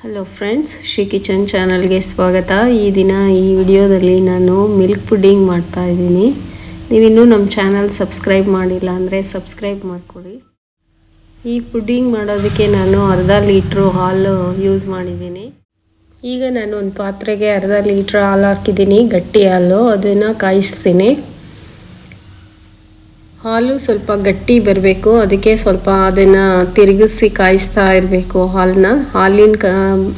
Hello friends Shri kitchen ಚಾನಲ್ಗೆ ಸ್ವಾಗತ. ಈ ದಿನ ಈ ವಿಡಿಯೋದಲ್ಲಿ ನಾನು ಮಿಲ್ಕ್ ಪುಡ್ಡಿಂಗ್ ಮಾಡ್ತಾ ಇದ್ದೀನಿ. ನೀವಿನ್ನೂ ನಮ್ಮ ಚಾನಲ್ ಸಬ್ಸ್ಕ್ರೈಬ್ ಮಾಡಿಲ್ಲ ಅಂದರೆ ಸಬ್ಸ್ಕ್ರೈಬ್ ಮಾಡಿಕೊಡಿ. ಈ ಪುಡ್ಡಿಂಗ್ ಮಾಡೋದಕ್ಕೆ ನಾನು ಅರ್ಧ ಲೀಟ್ರು ಹಾಲು ಯೂಸ್ ಮಾಡಿದ್ದೀನಿ. ಈಗ ನಾನು ಒಂದು ಪಾತ್ರೆಗೆ ಅರ್ಧ ಲೀಟ್ರ್ ಹಾಲು ಹಾಕಿದ್ದೀನಿ, ಗಟ್ಟಿ ಹಾಲು. ಅದನ್ನು ಕಾಯಿಸ್ತೀನಿ. ಹಾಲು ಸ್ವಲ್ಪ ಗಟ್ಟಿ ಬರಬೇಕು. ಅದಕ್ಕೆ ಸ್ವಲ್ಪ ಅದನ್ನು ತಿರುಗಿಸಿ ಕಾಯಿಸ್ತಾ ಇರಬೇಕು ಹಾಲನ್ನ ಹಾಲಿನ ಕ,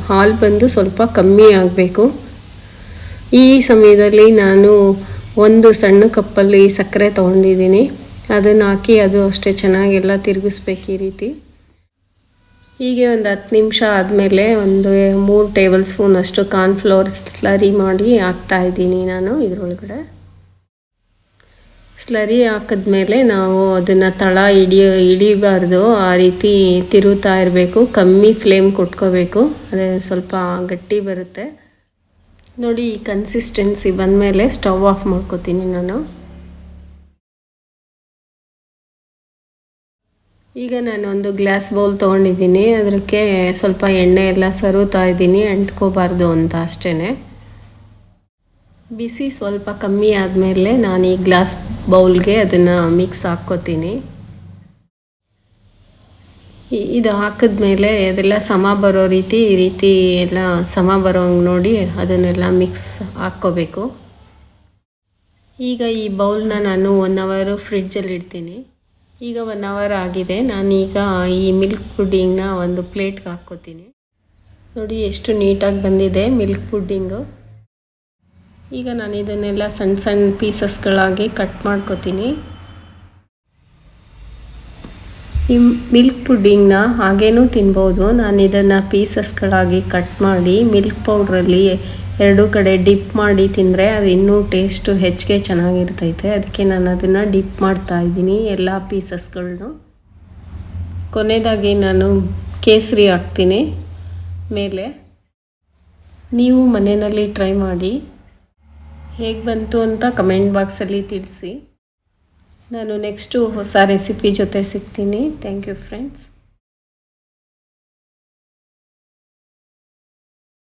ಹಾಲು ಬಂದು ಸ್ವಲ್ಪ ಕಮ್ಮಿ ಆಗಬೇಕು. ಈ ಸಮಯದಲ್ಲಿ ನಾನು ಒಂದು ಸಣ್ಣ ಕಪ್ಪಲ್ಲಿ ಸಕ್ಕರೆ ತೊಗೊಂಡಿದ್ದೀನಿ. ಅದನ್ನು ಹಾಕಿ ಅದು ಅಷ್ಟೇ ಚೆನ್ನಾಗೆಲ್ಲ ತಿರುಗಿಸ್ಬೇಕು ಈ ರೀತಿ. ಹೀಗೆ ಒಂದು ಹತ್ತು ನಿಮಿಷ ಆದಮೇಲೆ ಒಂದು ಮೂರು ಟೇಬಲ್ ಸ್ಪೂನ್ ಅಷ್ಟು ಕಾರ್ನ್ಫ್ಲೋರ್ ಸ್ಲರಿ ಮಾಡಿ ಹಾಕ್ತಾ ಇದ್ದೀನಿ ನಾನು ಇದರೊಳಗಡೆ. ಸ್ಲರಿ ಹಾಕಿದ್ಮೇಲೆ ನಾವು ಅದನ್ನು ತಳ ಹಿಡಿಯ, ಹಿಡಿಬಾರ್ದು. ಆ ರೀತಿ ತಿರುತ್ತಾ ಇರಬೇಕು. ಕಮ್ಮಿ ಫ್ಲೇಮ್ ಕೊಟ್ಕೋಬೇಕು. ಅದೇ ಸ್ವಲ್ಪ ಗಟ್ಟಿ ಬರುತ್ತೆ. ನೋಡಿ ಈ ಕನ್ಸಿಸ್ಟೆನ್ಸಿ ಬಂದಮೇಲೆ ಸ್ಟವ್ ಆಫ್ ಮಾಡ್ಕೋತೀನಿ ನಾನು. ಈಗ ನಾನು ಒಂದು ಗ್ಲಾಸ್ ಬೌಲ್ ತೊಗೊಂಡಿದ್ದೀನಿ. ಅದಕ್ಕೆ ಸ್ವಲ್ಪ ಎಣ್ಣೆ ಎಲ್ಲ ಸರುತ್ತಾ ಇದ್ದೀನಿ. ಅಂಟ್ಕೋಬಾರ್ದು ಅಂತ ಅಷ್ಟೇ ಬಿಸಿ ಸ್ವಲ್ಪ ಕಮ್ಮಿ ಆದಮೇಲೆ ನಾನು ಈ ಗ್ಲಾಸ್ ಬೌಲ್ಗೆ ಅದನ್ನು ಮಿಕ್ಸ್ ಹಾಕ್ಕೋತೀನಿ. ಇದು ಹಾಕಿದ್ಮೇಲೆ ಅದೆಲ್ಲ ಸಮ ಬರೋ ರೀತಿ, ಈ ರೀತಿ ಎಲ್ಲ ಸಮ ಬರೋಂಗೆ ನೋಡಿ ಅದನ್ನೆಲ್ಲ ಮಿಕ್ಸ್ ಹಾಕ್ಕೋಬೇಕು. ಈಗ ಈ ಬೌಲ್ನ ನಾನು ಒನ್ ಅವರು ಫ್ರಿಡ್ಜಲ್ಲಿ ಇಡ್ತೀನಿ. ಈಗ ಒನ್ ಅವರ್ ಆಗಿದೆ. ನಾನೀಗ ಈ ಮಿಲ್ಕ್ ಪುಡ್ಡಿಂಗ್ನ ಒಂದು ಪ್ಲೇಟ್ಗೆ ಹಾಕ್ಕೋತೀನಿ. ನೋಡಿ ಎಷ್ಟು ನೀಟಾಗಿ ಬಂದಿದೆ ಮಿಲ್ಕ್ ಪುಡ್ಡಿಂಗು ಈಗ ನಾನು ಇದನ್ನೆಲ್ಲ ಸಣ್ಣ ಸಣ್ಣ ಪೀಸಸ್ಗಳಾಗಿ ಕಟ್ ಮಾಡ್ಕೋತೀನಿ. ಈ ಮಿಲ್ಕ್ ಪುಡ್ಡಿಂಗ್ನ ಹಾಗೇನೂ ತಿನ್ಬೋದು. ನಾನು ಇದನ್ನು ಪೀಸಸ್ಗಳಾಗಿ ಕಟ್ ಮಾಡಿ ಮಿಲ್ಕ್ ಪೌಡ್ರಲ್ಲಿ ಎರಡೂ ಕಡೆ ಡಿಪ್ ಮಾಡಿ ತಿಂದರೆ ಅದು ಇನ್ನೂ ಟೇಸ್ಟು ಹೆಚ್ಚಿಗೆ ಚೆನ್ನಾಗಿರ್ತೈತೆ. ಅದಕ್ಕೆ ನಾನು ಅದನ್ನು ಡಿಪ್ ಮಾಡ್ತಾ ಇದ್ದೀನಿ ಎಲ್ಲ ಪೀಸಸ್ಗಳನ್ನೂ. ಕೊನೆಯದಾಗಿ ನಾನು ಕೇಸರಿ ಹಾಕ್ತೀನಿ. ಮೇಲೆ ನೀವು ಮನೆಯಲ್ಲಿ ಟ್ರೈ ಮಾಡಿ. ಹೇಗೆ ಬಂತು ಅಂತ ಕಮೆಂಟ್ ಬಾಕ್ಸಲ್ಲಿ ತಿಳಿಸಿ. ನಾನು ನೆಕ್ಸ್ಟು ಹೊಸ ರೆಸಿಪಿ ಜೊತೆ ಸಿಗ್ತೀನಿ. Thank you friends.